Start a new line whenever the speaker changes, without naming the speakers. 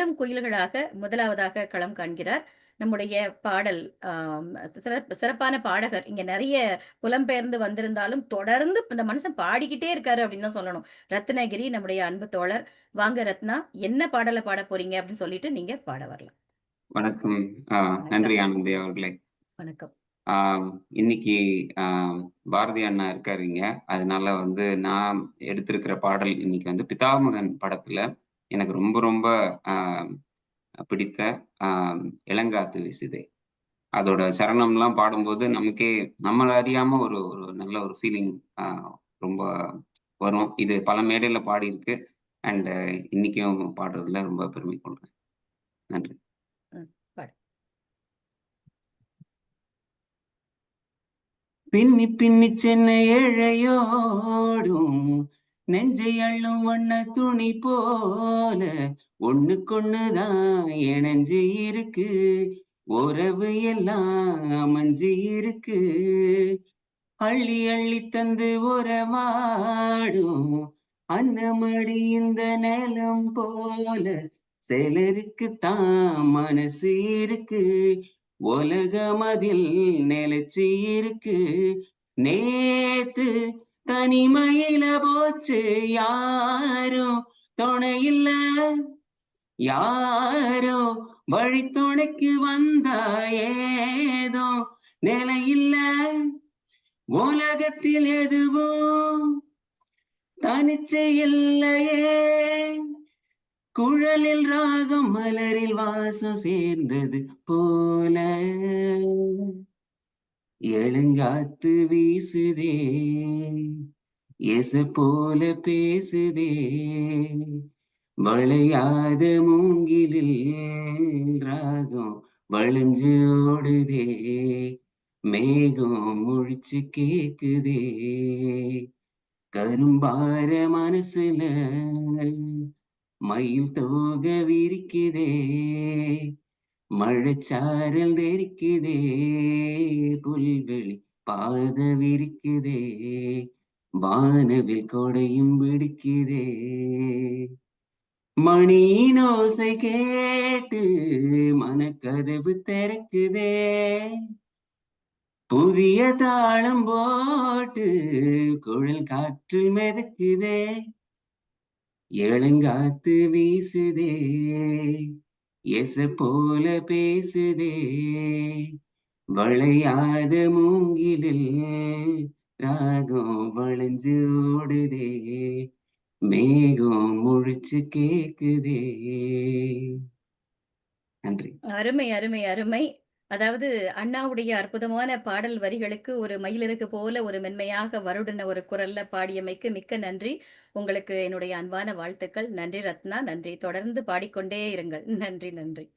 இளம் குயில்களாக முதலாவதாக களம் காண்கிறார். நம்முடைய பாடல் சிறப்பான பாடகர். இங்க நெறைய புலம்பெயர்ந்து வந்திருந்தாலும், தொடர்ந்து இந்த மனுஷன் பாடிக்கிட்டே இருக்காரு அப்படின்னு தான் சொல்லணும். ரத்னகிரி நம்முடைய அன்பு தோழர். வாங்க ரத்னா, என்ன பாடல பாடப் போறீங்க அப்படின்னு சொல்லிட்டு நீங்க பாட வரலாம்.
வணக்கம். நன்றி ஆனந்தி அவர்களே.
வணக்கம்.
இன்னைக்கு பாரதி அண்ணா இருக்காரு இங்க. அதனால வந்து நான் எடுத்திருக்கிற பாடல் இன்னைக்கு வந்து பிதாமகன் படத்துல எனக்கு ரொம்ப ரொம்ப பிடித்த இளங்காத்து வீசுதே. அதோட சரணம்லாம் பாடும்போது நமக்கே நம்மள அறியாம ஒரு ஒரு நல்ல ஒரு ஃபீலிங் ரொம்ப வரும். இது பல மேடையில பாடியிருக்கு. அண்ட் இன்னைக்கும் பாடுறதுல ரொம்ப பெருமை கொள்றேன். நன்றி. பின்னி பின்னி சென்னை இழையோடும் நெஞ்சை அள்ளும் வண்ண துணி போல ஒண்ணுக்கொண்ணுதான் இணைஞ்சு இருக்கு. உறவு எல்லாம் அமைஞ்சு இருக்கு. அள்ளி அள்ளி தந்து உறவாடும் அன்னமடி இந்த நிலம் போல சிலருக்கு தான் மனசு இருக்கு. உலகம் அதில் நிலைச்சு இருக்கு. நேத்து தனிமையில போச்சு யாரும். துணை இல்ல யாரோ வழி துணைக்கு வந்தா ஏதோ நிலையில்ல. உலகத்தில் எதுவும் தனிச்சு இல்லையே. குழலில் ராகம் மலரில் வாசம் சேர்ந்தது போல. எழுங்காத்து வீசுதே எச போல பேசுதே வளையாத மூங்கிலில் ராகம் வளைஞ்சு ஓடுதே மேகம் முழிச்சு கேக்குதே. கரும்பார மனசுல மயில் தோக விரிக்குதே மழைச்சாரல் தெரிக்குதே புல்வெளி பாத விரிக்குதே வானவில் கொடையும் பிடிக்குதே. மணினோசை கேட்டு மனக்கதவு திறக்குதே. புதிய தாளம் போட்டு குழல் காற்று மிதக்குதே. இளங்காத்து வீசுதே. எச போல பேசுதே. வளையாத மூங்கிலில் ராகம் வளைஞ்சு ஓடுதே. மேகம் முழிச்சு கேக்குதே. நன்றி.
அருமை, அருமை, அருமை. அதாவது அண்ணாவுடைய அற்புதமான பாடல் வரிகளுக்கு ஒரு மயிலிறகு போல ஒரு மென்மையாக வருடன ஒரு குரல்ல பாடியமைக்கு மிக்க நன்றி. உங்களுக்கு என்னுடைய அன்பான வாழ்த்துக்கள். நன்றி ரத்னா. நன்றி. தொடர்ந்து பாடிக்கொண்டே இருங்கள். நன்றி, நன்றி.